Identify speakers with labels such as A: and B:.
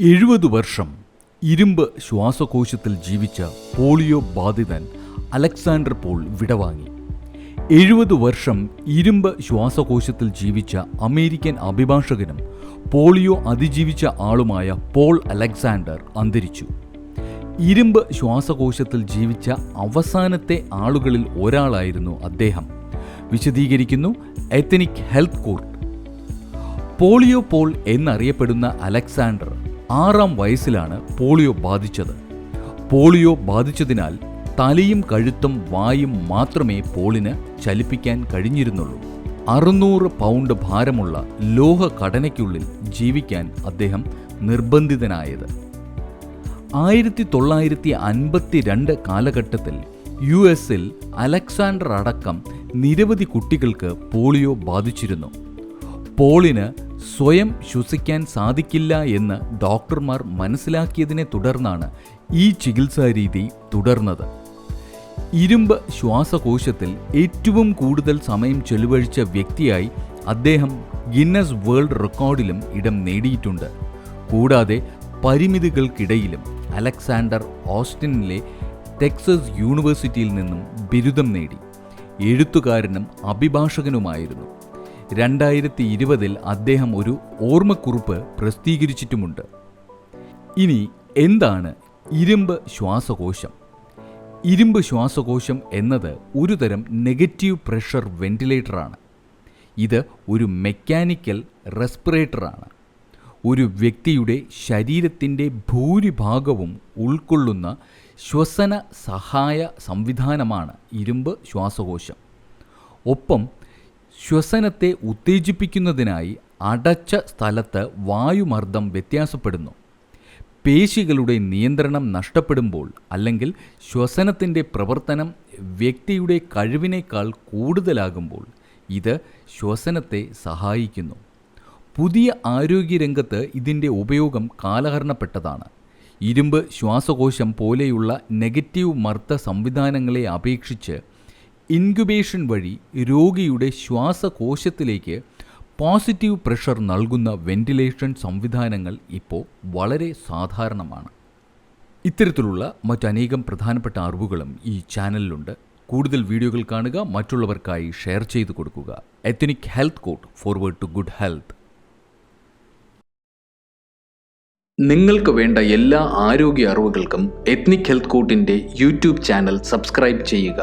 A: എഴുപത് വർഷം ഇരുമ്പ് ശ്വാസകോശത്തിൽ ജീവിച്ച പോളിയോ ബാധിതൻ അലക്സാണ്ടർ പോൾ വിടവാങ്ങി. എഴുപത് വർഷം ഇരുമ്പ് ശ്വാസകോശത്തിൽ ജീവിച്ച അമേരിക്കൻ അഭിഭാഷകനും പോളിയോ അതിജീവിച്ച ആളുമായ പോൾ അലക്സാണ്ടർ അന്തരിച്ചു. ഇരുമ്പ് ശ്വാസകോശത്തിൽ ജീവിച്ച അവസാനത്തെ ആളുകളിൽ ഒരാളായിരുന്നു അദ്ദേഹം. വിശദീകരിക്കുന്നു ethnic health court. Polio Paul എന്നറിയപ്പെടുന്ന അലക്സാണ്ടർ ആറാം വയസ്സിലാണ് പോളിയോ ബാധിച്ചത്. പോളിയോ ബാധിച്ചതിനാൽ തലയും കഴുത്തും വായും മാത്രമേ പോളിന് ചലിപ്പിക്കാൻ കഴിഞ്ഞിരുന്നുള്ളൂ. അറുന്നൂറ് പൗണ്ട് ഭാരമുള്ള ലോഹ ഘടനയ്ക്കുള്ളിൽ ജീവിക്കാൻ അദ്ദേഹം നിർബന്ധിതനായത്. ആയിരത്തി തൊള്ളായിരത്തി അൻപത്തി രണ്ട് കാലഘട്ടത്തിൽ യു എസിൽ അലക്സാണ്ടർ അടക്കം നിരവധി കുട്ടികൾക്ക് പോളിയോ ബാധിച്ചിരുന്നു. പോളിന് സ്വയം ശ്വസിക്കാൻ സാധിക്കില്ല എന്ന് ഡോക്ടർമാർ മനസ്സിലാക്കിയതിനെ തുടർന്നാണ് ഈ ചികിത്സാ രീതി തുടർന്നത്. ഇരുമ്പ് ശ്വാസകോശത്തിൽ ഏറ്റവും കൂടുതൽ സമയം ചെലവഴിച്ച വ്യക്തിയായി അദ്ദേഹം ഗിന്നസ് വേൾഡ് റെക്കോർഡിലും ഇടം നേടിയിട്ടുണ്ട്. കൂടാതെ പരിമിതികൾക്കിടയിലും അലക്സാണ്ടർ ഓസ്റ്റിനിലെ ടെക്സസ് യൂണിവേഴ്സിറ്റിയിൽ നിന്നും ബിരുദം നേടി. എഴുത്തുകാരനും അഭിഭാഷകനുമായിരുന്നു. രണ്ടായിരത്തി ഇരുപതിൽ അദ്ദേഹം ഒരു ഓർമ്മക്കുറിപ്പ് പ്രസിദ്ധീകരിച്ചിട്ടുമുണ്ട്. ഇനി എന്താണ് ഇരുമ്പ് ശ്വാസകോശം? ഇരുമ്പ് ശ്വാസകോശം എന്നത് ഒരുതരം നെഗറ്റീവ് പ്രഷർ വെന്റിലേറ്ററാണ്. ഇത് ഒരു മെക്കാനിക്കൽ റെസ്പിറേറ്ററാണ്. ഒരു വ്യക്തിയുടെ ശരീരത്തിന്റെ ഭൂരിഭാഗവും ഉൾക്കൊള്ളുന്ന ശ്വസന സഹായ സംവിധാനമാണ് ഇരുമ്പ് ശ്വാസകോശം. ഒപ്പം ശ്വസനത്തെ ഉത്തേജിപ്പിക്കുന്നതിനായി അടച്ച സ്ഥലത്ത് വായുമർദ്ദം വ്യത്യാസപ്പെടുന്നു. പേശികളുടെ നിയന്ത്രണം നഷ്ടപ്പെടുമ്പോൾ അല്ലെങ്കിൽ ശ്വസനത്തിന്റെ പ്രവർത്തനം വ്യക്തിയുടെ കഴിവിനേക്കാൾ കൂടുതലാകുമ്പോൾ ഇത് ശ്വസനത്തെ സഹായിക്കുന്നു. പുതിയ ആരോഗ്യരംഗത്ത് ഇതിന്റെ ഉപയോഗം കാലഹരണപ്പെട്ടതാണ്. ഇരുമ്പ് ശ്വാസകോശം പോലെയുള്ള നെഗറ്റീവ് മർദ്ദ സംവിധാനങ്ങളെ അപേക്ഷിച്ച് ഇൻക്യുബേഷൻ വഴി രോഗിയുടെ ശ്വാസകോശത്തിലേക്ക് പോസിറ്റീവ് പ്രഷർ നൽകുന്ന വെന്റിലേഷൻ സംവിധാനങ്ങൾ ഇപ്പോൾ വളരെ സാധാരണമാണ്. ഇത്തരത്തിലുള്ള മറ്റനേകം പ്രധാനപ്പെട്ട അറിവുകളും ഈ ചാനലിലുണ്ട്. കൂടുതൽ വീഡിയോകൾ കാണുക മറ്റുള്ളവർക്കായി ഷെയർ ചെയ്തു കൊടുക്കുക. Ethnic health court forward to good health
B: നിങ്ങൾക്ക് വേണ്ട എല്ലാ ആരോഗ്യ അറിവുകൾക്കും എത്നിക് ഹെൽത്ത് കോട്ടിന്റെ യൂട്യൂബ് ചാനൽ സബ്സ്ക്രൈബ് ചെയ്യുക.